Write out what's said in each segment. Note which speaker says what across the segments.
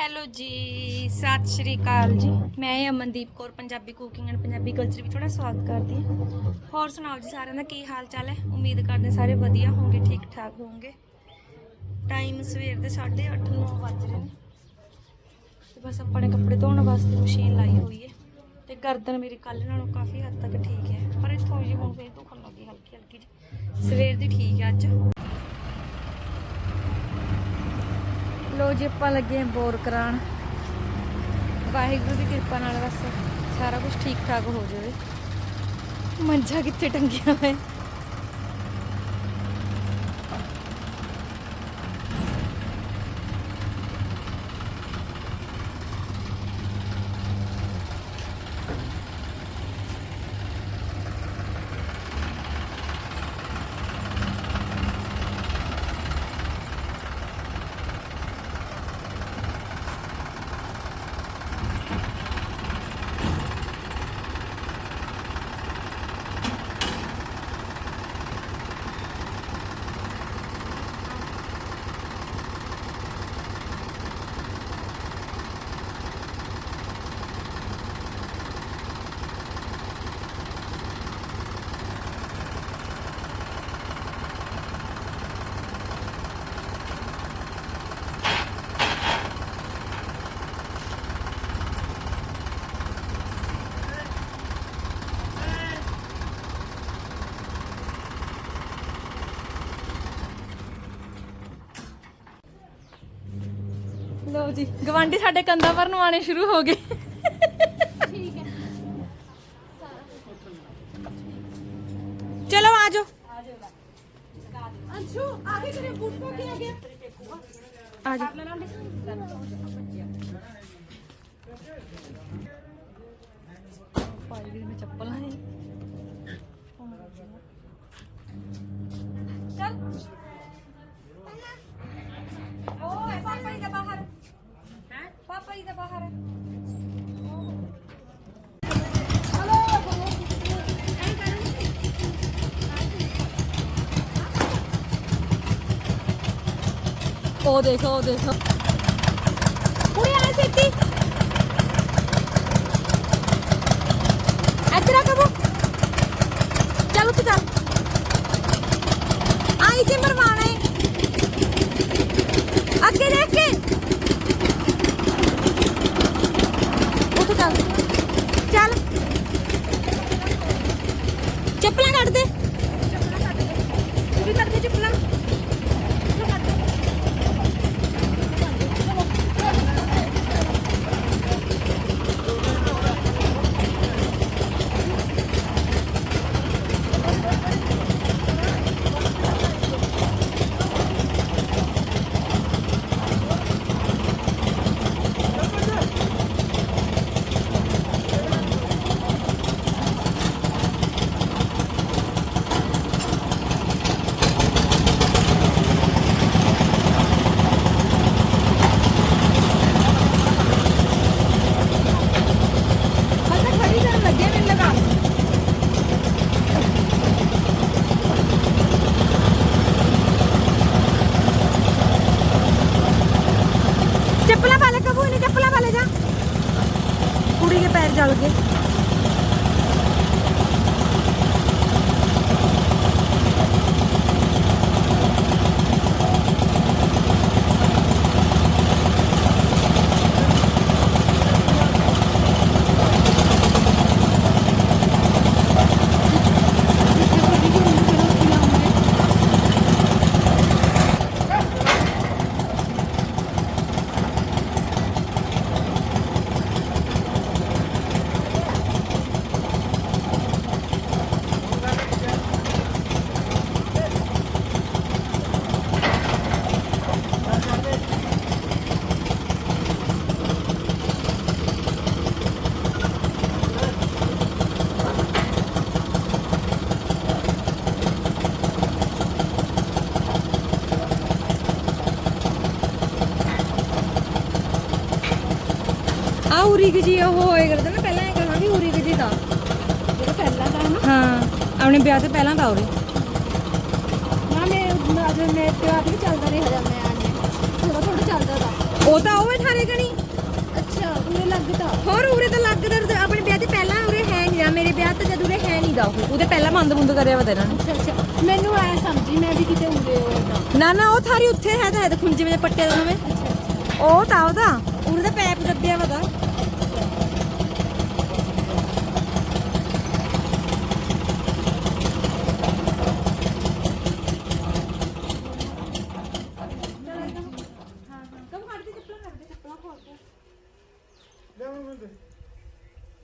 Speaker 1: Hello ਜੀ, ਸਤਿ ਸ਼੍ਰੀ ਅਕਾਲ ਜੀ। ਮੈਂ Amandeep Kaur, Punjabi cooking and Punjabi culture ਵਿੱਚ ਤੁਹਾਡਾ ਸਵਾਗਤ ਕਰਦੀ ਹਾਂ। ਹੋਰ ਸੁਣਾਓ ਜੀ ਸਾਰਿਆਂ ਦਾ, ਕੀ ਹਾਲ ਚਾਲ ਹੈ? ਉਮੀਦ ਕਰਦੇ ਸਾਰੇ ਵਧੀਆ ਹੋਵੋਗੇ ਠੀਕ ਠਾਕ ਹੋਵੋਗੇ ਟਾਈਮ ਸਵੇਰ ਦੇ 8:30 9 ਵੱਜ ਰਹੇ ਨੇ। ਤੇ ਬਸ ਆਪਣੇ ਕੱਪੜੇ ਧੋਣ ਵਾਸਤੇ ਮਸ਼ੀਨ ਲਾਈ ਹੋਈ ਹੈ। ਤੇ ਗਰਦਨ ਮੇਰੀ ਕੱਲ ਨਾਲੋਂ ਕਾਫੀ ਹੱਦ ਤੱਕ ਠੀਕ ਹੈ। ਪਰ ਇੱਥੋਂ ਜੀ ਹੁਣ ਫੇਰ ਦੁਖਣ ਲੱਗੀ ਹਲਕੀ ਹਲਕੀ ਜਿਹੀ। ਸਵੇਰ ਦੀ ਠੀਕ ਹੈ ਅੱਜ। ਲੋ ਜੀ, ਆਪਾਂ ਲੱਗੇ ਹਾਂ ਬੋਰ ਕਰਾਉਣ। ਵਾਹਿਗੁਰੂ ਦੀ ਕਿਰਪਾ ਨਾਲ ਬਸ ਸਾਰਾ ਕੁਝ ਠੀਕ ਠਾਕ ਹੋ ਜਾਵੇ। ਮੰਜਾ ਕਿੱਥੇ ਟੰਗਿਆ ਹੋਇਆ ਜੀ ਗਵਾਂਢੀ ਸਾਡੇ ਕੰਧਾਂ ਪਰ ਨੂੰ ਆਣੇ ਸ਼ੁਰੂ ਹੋ ਗਏ। ਉਹ ਦੇਖੋ ਉਹ ਦੇਖੋ ਕੁੜੀ ਆ ਸਿੱਟੀ ਇੱਧਰ ਆ ਕਬੂ ਚੱਲ ਉੱਥੇ ਚੱਲ ਆਈ ਤੇ ਮਰਵਾਣਾ ਹੈ ਅੱਗੇ ਦੇਖ ਕੇ ਉੱਥੇ ਆ ਉਰੀ ਜੀ ਉਹ ਹੋਏ ਕਰਦਾ ਨਾ ਪਹਿਲਾਂ ਇਹ ਕਹਾਂ ਵੀ ਉਰੀ ਜੀ ਦਾ।
Speaker 2: ਜਿਹੜਾ ਪਹਿਲਾ ਦਾ ਨਾ।
Speaker 1: ਹਾਂ ਆਪਣੇ ਵਿਆਹ ਤੋਂ ਪਹਿਲਾਂ ਦਾ ਉਰੀ
Speaker 2: ਨਾ ਮੈਂ ਅੱਜ ਮੈਂ ਤੇ ਆਪ ਵੀ ਚੱਲਦਾ ਰਿਹਾ ਜਾਂ ਮੈਂ ਆਨੇ ਥੋੜਾ ਥੋੜਾ ਚੱਲਦਾ ਦਾ
Speaker 1: ਉਹ ਤਾਂ ਉਹ ਠਾਰੇ ਕਣੀ
Speaker 2: ਇਹ ਲੱਗਦਾ
Speaker 1: ਹੋਰ ਉਰੇ ਤਾਂ ਲੱਗਦਾ ਆਪਣੇ ਵਿਆਹ ਤੇ ਪਹਿਲਾਂ ਉਰੇ ਹੈ ਨਹੀਂ ਆ ਮੇਰੇ ਵਿਆਹ ਤੇ ਜਦ ਉਰੇ ਹੈ ਨਹੀਂ ਦਾ ਉਹ। ਉਹਦੇ ਪਹਿਲਾਂ ਬੰਦ ਬੰਦ ਕਰਿਆ ਵਾ
Speaker 2: ਅੱਛਾ ਅੱਛਾ। ਮੈਨੂੰ ਐ ਸਮਝੀ ਮੈਂ ਵੀ ਕਿਤੇ ਹੁੰਦੇ
Speaker 1: ਨਾ ਨਾ ਉਹ ਥਾਰੀ ਉੱਥੇ ਹੈ ਤਾਂ ਖੁੰਝੇ ਵਿੱਚ ਪੱਟੇ ਦਾ ਨਵੇਂ
Speaker 2: ਅੱਛਾ ਅੱਛਾ।
Speaker 1: ਉਹ ਤਾਂ ਉਹਦਾ। ਉਰੇ ਦਾ ਪੈਪ ਦੱਬਿਆ ਵਾ ਦਾ ਕਬ ਕੱਢ ਦੇ ਚੱਪਲਾਂ ਕੱਢ ਦੇ ਚੱਪਲਾਂ ਖੋਲ ਕੇ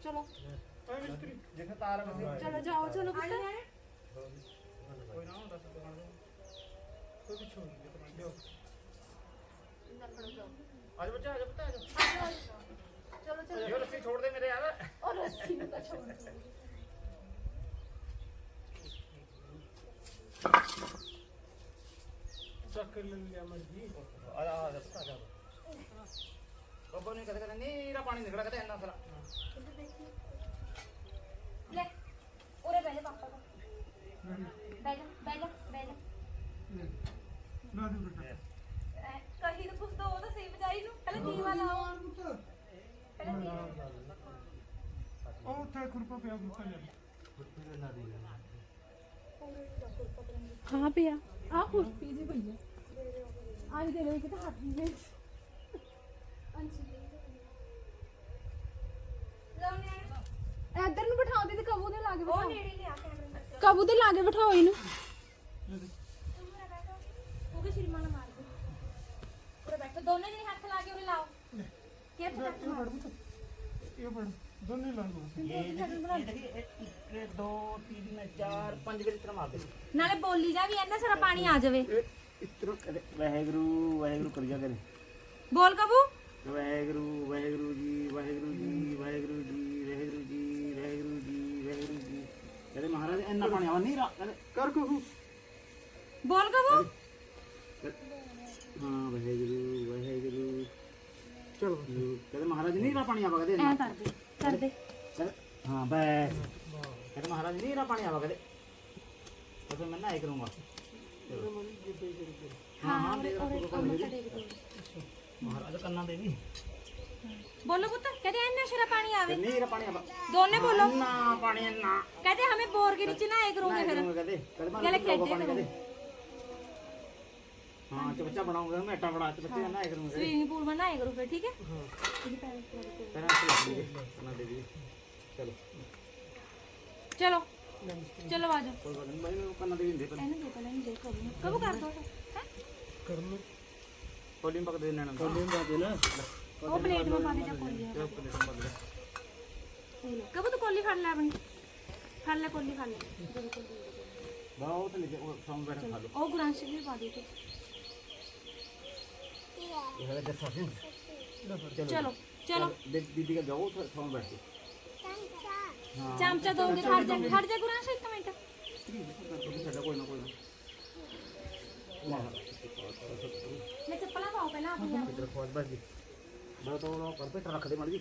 Speaker 1: ਚਲੋ
Speaker 3: ਜਿੱਥੇ ਤਾਰ ਵਸੇ
Speaker 2: ਚਲੋ ਜਾਓ ਚਲੋ ਪੁੱਤ।
Speaker 3: ਕੋਈ ਨਾ ਹੁੰਦਾ ਸਭ ਦੁਕਾਨ ਕੋਈ ਪਿੱਛੋਂ ਨਹੀਂ ਦੁਕਾਨ ਦਿਓ ਅੱਜ ਬੱਚਾ ਆ ਜਾ ਪੁੱਤ ਆ ਜਾ
Speaker 2: ਚਲੋ ਚਲੋ।
Speaker 3: ਇਹ ਰੱਸੀ ਛੋੜ ਦੇ ਮੇਰੇ ਯਾਰ।
Speaker 2: ਉਹ ਰੱਸੀ ਨੂੰ ਤਾਂ ਛੋੜ
Speaker 3: ਚੱਕ ਲੈ ਲਿਆ ਮਰਜ਼ੀ। ਆ ਜਾ ਆ ਆ ਜਾ। ਬੱਬਾ ਨੇ ਕਦੇ ਕਦੇ ਨੀਰਾ ਪਾਣੀ ਨਿਕੜਾ ਕਦੇ ਇੰਨਾ ਸਾਰਾ
Speaker 1: ਲੈ ਉਰੇ ਬਹਿ ਜਾ ਪਾਪਾ ਕੋਲ ਬਹਿ ਜਾ ਬਹਿ ਜਾ ਬਹਿ ਜਾ ਐ, ਕਹੀ ਨੂੰ ਪੁੱਛ ਦੋ ਉਹ ਤਾਂ ਸਹੀ ਬਜਾਈ ਨੂੰ ਪਹਿਲੇ ਦੀਵਾ ਲਾਓ ਪਹਿਲੇ ਦੀਵਾ
Speaker 2: ਵਿੱਚ
Speaker 1: ਲਾਉਣੇ ਆ।
Speaker 2: ਇੱਧਰ ਨੂੰ ਬਿਠਾਉਂਦੇ ਤੇ ਕਬੂ ਦੇ ਲਾਗੇ
Speaker 1: ਉਹ
Speaker 2: ਬਿਠਾਓ
Speaker 1: ਨੇੜੇ ਲਿਆ ਕੈਮਰੇ ਨੂੰ
Speaker 2: ਕਬੂ ਦੇ ਲਾਗੇ ਬਿਠਾਓ। ਇਹਨੂੰ
Speaker 1: ਉਹਦੇ ਸ਼੍ਰੀਮਾਨ ਮਾਰ ਦੇ ਉਰੇ ਬੈਠੋ ਦੋਨੇ ਜਣੇ ਹੱਥ ਲਾ ਕੇ ਉਰੇ ਲਾਓ। ਕੀ ਪਤਾ।
Speaker 4: ਇਹ ਬੜ ਦੋਨੇ ਲਾ ਲਓ
Speaker 3: ਇਹ ਦੇਖੀ 1 2 3 4 5 ਵਾਰੀ ਤਰ੍ਹਾਂ ਮਾਰ ਦੇ
Speaker 1: ਨਾਲੇ ਬੋਲੀ ਜਾ ਵੀ ਇੰਨਾ ਸਾਰਾ ਪਾਣੀ ਆ ਜਾਵੇ।
Speaker 3: ਇਸ ਤਰ੍ਹਾਂ ਕਦੇ ਵਾਹਿਗੁਰੂ ਵਾਹਿਗੁਰੂ ਕਰੀ ਜਾ ਕਰੇ।
Speaker 1: ਬੋਲ ਕਬੂ।
Speaker 3: ਵਾਹਿਗੁਰੂ ਵਾਹਿਗੁਰੂ ਜੀ ਵਾਹਿਗੁਰੂ ਜੀ ਵਾਹਿਗੁਰੂ ਜੀ ਵਾਹਿਗੁਰੂ ਜੀ ਵਾਹਿਗੁਰੂ ਜੀ ਵਾਹਿਗੁਰੂ ਜੀ। ਕਦੇ ਮਹਾਰਾਜ ਇੰਨਾ ਪਾਣੀ ਆਵਾ ਨਹੀਂ ਰਾ ਕਦੇ
Speaker 4: ਕਰ ਕਹੂ
Speaker 1: ਬੋਲ ਕਬੂ।
Speaker 3: ਹਾਂ ਵਾਹਿਗੁਰੂ ਵਾਹਿਗੁਰੂ। ਚਲੋ। ਕਦੇ ਮਹਾਰਾਜ ਨਹੀਂ ਰਾ ਪਾਣੀ ਆਵਾ ਕਦੇ ਇੰਨਾ।
Speaker 1: ਐ ਕਰ ਦੇ। ਕਰ ਦੇ
Speaker 3: ਕਦੇ- ਹਾਂ ਬਸ ਕਦੇ ਮਹਾਰਾਜ ਨਹੀਂ ਰਾ ਪਾਣੀ ਆਵਾ ਕਦੇ ਤਾਂ ਫਿਰ ਮੈਂ ਨਾ ਇਹ ਕਰੂੰਗਾ ਹਾਂ ਹਾਂ ਦੇ ਮਹਾਰਾਜ ਕੰਨਾਂ ਦੇ ਵੀ
Speaker 1: ਬੋਲੋ ਪੁੱਤ ਕਹਦੇ ਇੰਨਾ ਸਾਰਾ ਪਾਣੀ ਆਵੇ
Speaker 3: ਨਹੀਂ ਰਾ ਪਾਣੀ ਆਵਾ
Speaker 1: ਦੋਨੇ ਬੋਲੋ
Speaker 3: ਨਾ ਪਾਣੀ ਨਾ
Speaker 1: कहते हमें बोर के नीचे ना एक
Speaker 3: ਨਾ
Speaker 1: करूंगे फिर
Speaker 3: ਕਰੂੰਗਾ ਕਦੇ ਕਦੇ ਮੈਂ
Speaker 1: गले
Speaker 3: ਲੋਗਾ
Speaker 1: खेलते
Speaker 3: ਪਾਣੀ ਕਦੇ
Speaker 1: हाँ
Speaker 3: तो चबच्चा बनाऊँगा मैं आटा बना चबच्चे तो हाँ। बनाया करूँगा
Speaker 1: स्विमिंग पूल बनाया करूँ फिर ठीक है?
Speaker 3: हाँ। तो बना दीजिए। चलो।
Speaker 1: चलो। चलो आ जाओ। करना दे दे कब कर दो
Speaker 4: कर लो।
Speaker 3: कोलिम पक दे ना
Speaker 4: कोलिम पक दे ना
Speaker 1: वो प्लेट में पा दे जा
Speaker 3: कोलिम
Speaker 1: कब तो कोली खा ले अपनी। खा ले कोली खा ले।
Speaker 3: बहुत नहीं वो सामने बैठा खा लो।
Speaker 1: और गुरांश भी पा दे
Speaker 3: ਇਹਦਾ ਦੱਸੋ
Speaker 1: ਸੀ ਚਲੋ
Speaker 3: ਚਲੋ ਦੀਦੀ ਕਾ ਜਾਓ ਥੋਂ ਬੈਠ ਕੇ ਚਮਚਾ ਦੋਗੇ ਖੜ ਜਾ ਖੜ ਜਾ
Speaker 1: ਗੁਰਾਂ ਸੇ ਇੱਕ
Speaker 3: ਮਿੰਟ ਸਾਡਾ ਕੋਈ
Speaker 4: ਨਾ
Speaker 3: ਕੋਈ
Speaker 4: ਨਾ ਮੈਂ ਚੱਪਲਾਂ
Speaker 1: ਪਾਉ ਪਹਿਲਾਂ ਆਪਣੀਆਂ ਬਸ ਜੀ ਮੈਂ ਤਾਂ ਉਹ ਕਰ ਪੇ ਰੱਖ ਦੇ
Speaker 4: ਮੜ ਜੀ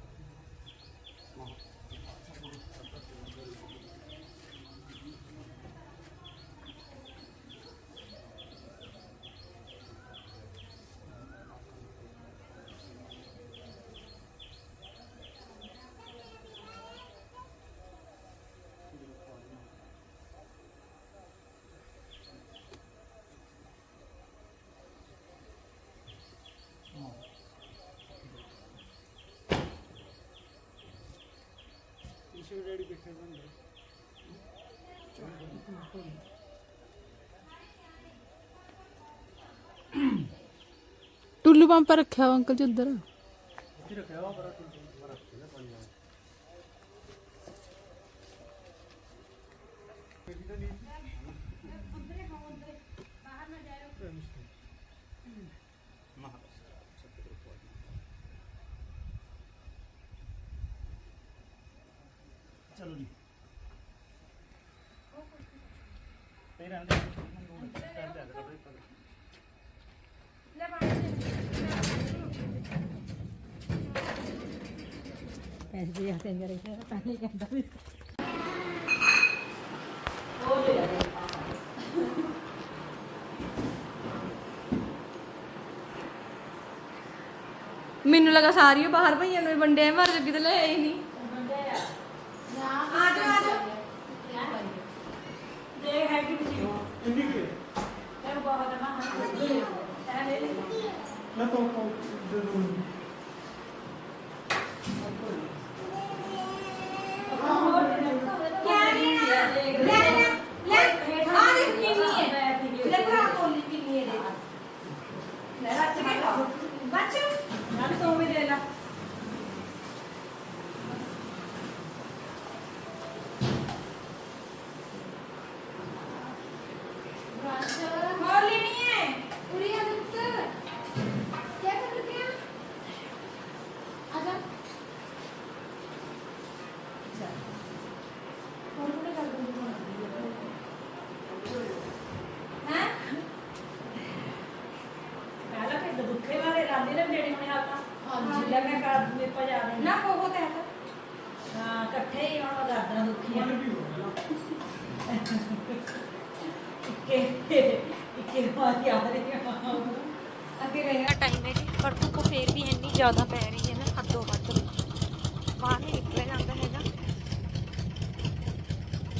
Speaker 4: ਇਸੇ ਡੈਡੀ ਬੈਠੇ ਬੰਦੇ
Speaker 2: ਟੁੱਲੂ ਪੰਪ ਰੱਖਿਆ ਵਾ ਅੰਕਲ ਜੀ ਉੱਧਰ
Speaker 4: ਇੱਥੇ ਰੱਖਿਆ ਵਾ ਬੜਾ ਟੁੱਟ ਰੱਖਿਆ ਪਾਣੀ
Speaker 3: ਜ਼ਰੂਰੀ ਤੇ ਰਹਿੰਦੇ
Speaker 1: ਲੈ ਪਾਣੀ
Speaker 2: ਕਹਿੰਦਾ ਵੀ।
Speaker 1: ਮੈਨੂੰ ਲੱਗਾ ਸਾਰੀਆਂ ਬਾਹਰ ਭਈਆਂ ਨੂੰ ਵੰਡਿਆ ਮਾਰ ਲੱਗੀ ਤੇ ਲੈ ਆਈ ਨਹੀਂ। ਅੱਗੇ ਗਏ ਦਾ ਟਾਈਮ ਹੈ ਜੀ ਪਰ ਧੁੱਪ ਫੇਰ ਵੀ ਇੰਨੀ ਜ਼ਿਆਦਾ ਪੈ ਰਹੀ ਹੈ ਨਾ ਹੱਦੋਂ ਵੱਧ ਬਾਹਰ ਨਹੀਂ ਨਿਕਲਿਆ ਜਾਂਦਾ ਹੈਗਾ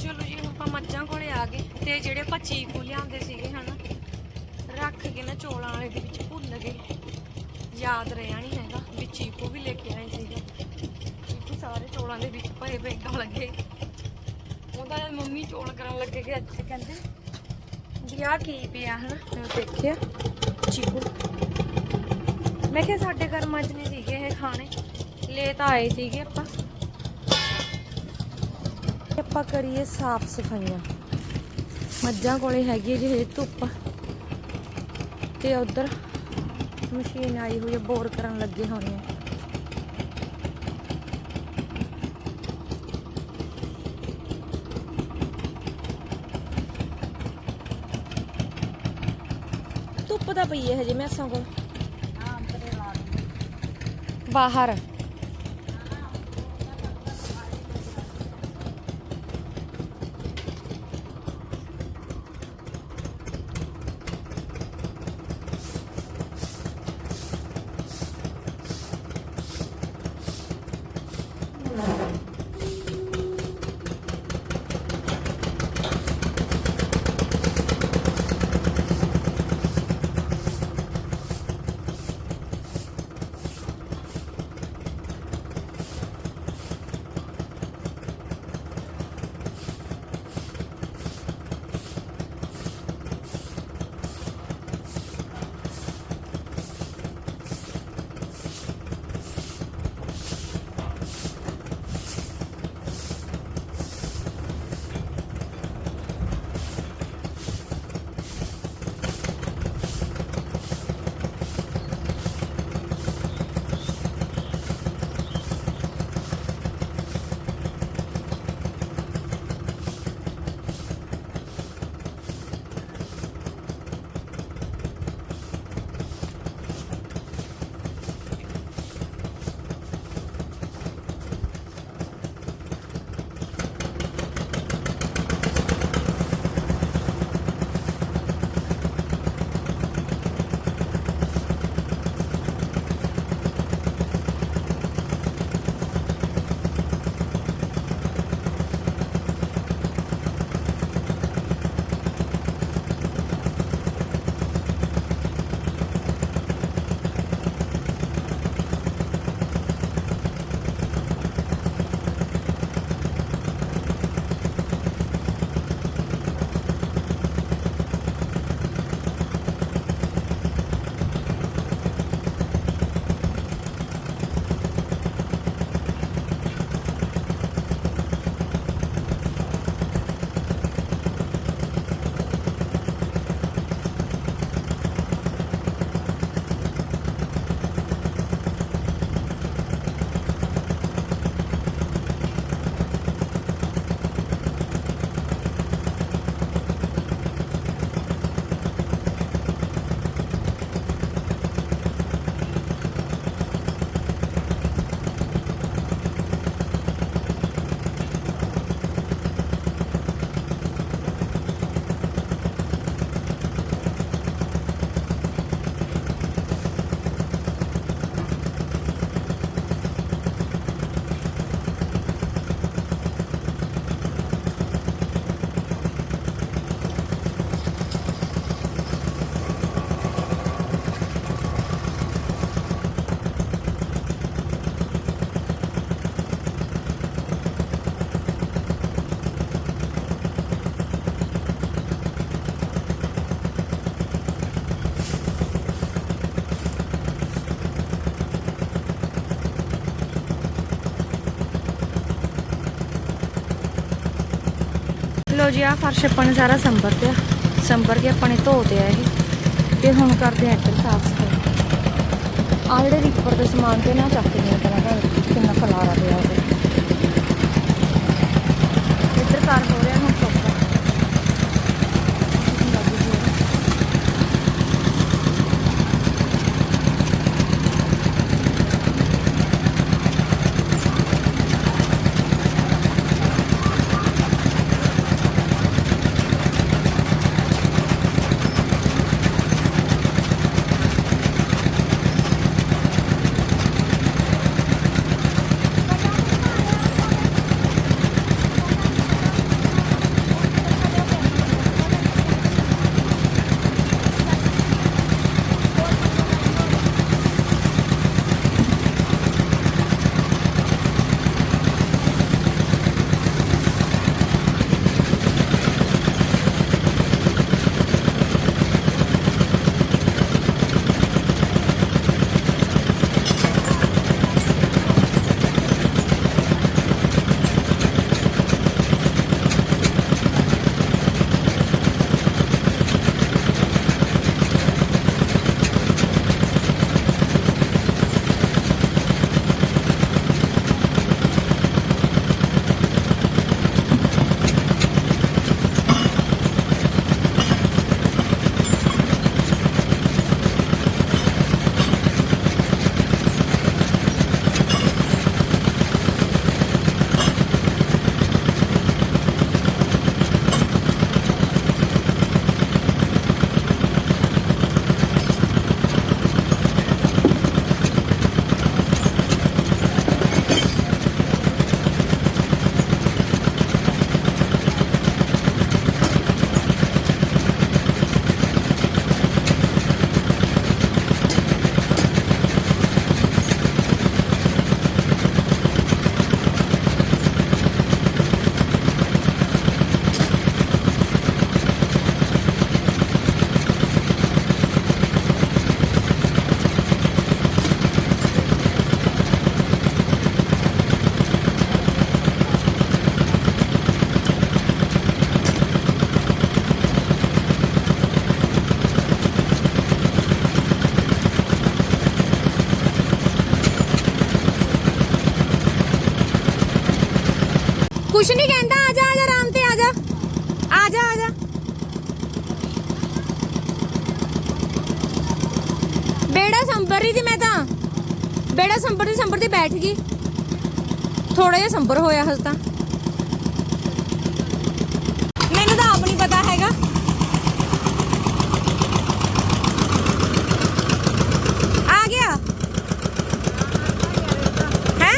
Speaker 1: ਚਲੋ ਜੀ ਹੁਣ ਆਪਾਂ ਮੱਝਾਂ ਕੋਲੇ ਆ ਗਏ। ਤੇ ਜਿਹੜੇ ਆਪਾਂ ਚੀਕੂ ਲਿਆਉਂਦੇ ਸੀਗੇ, ਹਨਾ, ਰੱਖ ਕੇ ਨਾ ਚੋਲਾਂ ਵਾਲੇ ਦੇ ਵਿੱਚ ਭੁੱਲ ਗਏ ਯਾਦ ਰਿਹਾ ਨਹੀਂ ਹੈਗਾ ਵੀ ਚੀਕੂ ਵੀ ਲੈ ਕੇ ਆਏ ਸੀਗੇ। ਚੀਕੂ ਸਾਰੇ ਚੋਲਾਂ ਦੇ ਵਿੱਚ ਭਰੇ ਪਏ ਕੰਮ ਲੱਗੇ। ਉਹਦਾ ਮੰਮੀ ਚੋਲ ਕਰਨ ਲੱਗੇ ਕਿ ਅੱਜ ਕਹਿੰਦੇ ਵੀ ਆਹ ਕੀ ਪਿਆ ਹਨਾ? ਮੈਂ ਦੇਖਿਆ। ਚੀਕੂ। ਮੈਂ ਕਿਹਾ ਸਾਡੇ ਘਰ ਮੱਝ ਨਹੀਂ ਸੀਗੇ ਇਹ ਖਾਣੇ। ਲੈ ਤਾਂ ਆਏ ਸੀਗੇ ਆਪਾਂ। ਆਪਾਂ ਕਰੀਏ ਸਾਫ਼ ਸਫਾਈਆਂ। ਮੱਝਾਂ ਕੋਲੇ ਹੈਗੀ ਜਿਹੇ ਧੁੱਪ। ਤੇ ਉਧਰ ਮਸ਼ੀਨ ਆਈ ਹੋਈ ਹੈ ਬੋਰ ਕਰਨ ਲੱਗੇ ਹੋਣੇ ਆ। ਧੁੱਪ ਦਾ ਪਈ ਹੈ ਹਜੇ ਮੈਸਾਂ ਕੋਲ। ਬਾਹਰ। ਜੀ ਆ ਫਰਸ਼ ਆਪਾਂ ਨੇ ਸਾਰਾ ਸੰਭਰ ਦਿਆ ਸੰਭਰ ਕੇ ਆਪਾਂ ਨੇ ਧੋਤੇ ਦਿਆ ਇਹ ਤੇ ਹੁਣ ਕਰਦੇ ਆ ਇੱਧਰ ਸਾਫ਼ ਸਫ਼ਾਈ। ਆ ਜਿਹੜੇ ਰੀਪਰ ਦੇ ਸਮਾਨ ਤੇ ਨਾ ਚੱਕ ਕੇ ਕਰਾਂ ਕਿੰਨਾ ਖਲਾਰਾ ਪਿਆ ਉਹਦੇ। ਕੁਛ ਨਹੀਂ ਕਹਿੰਦਾ, ਆ ਜਾ ਆ ਜਾ, ਆਰਾਮ ਤੇ ਆ ਜਾ। ਆ ਜਾ ਆ ਜਾ। ਬੇੜਾ ਸੰਭਰ ਰਹੀ ਸੀ ਮੈਂ ਤਾਂ। ਬੇੜਾ ਸੰਭਰ ਦੀ ਸੰਭਰ ਦੀ ਬੈਠ ਗਈ। ਥੋੜਾ ਜਿਹਾ ਸੰਭਰ ਹੋਇਆ ਹਸ ਤਾਂ ਮੈਨੂੰ ਤਾਂ ਆਪ ਨਹੀਂ ਪਤਾ ਹੈਗਾ ਆ ਗਿਆ ਹੈ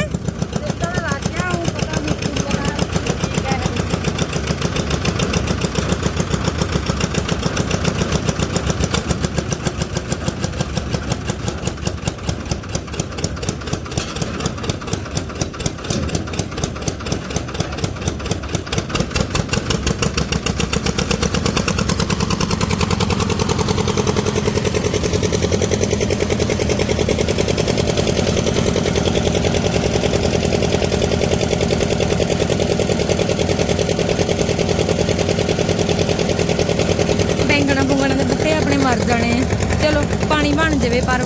Speaker 1: ਬੈਂਗਣਾ ਬੁੰਗਣਾ ਦੇ ਬੁੱਟੇ ਆਪਣੇ ਮਰ ਜਾਣੇ ਆ। ਚਲੋ ਪਾਣੀ ਬਣ ਜਾਵੇ ਪਰ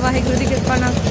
Speaker 1: ਵਾਹਿਗੁਰੂ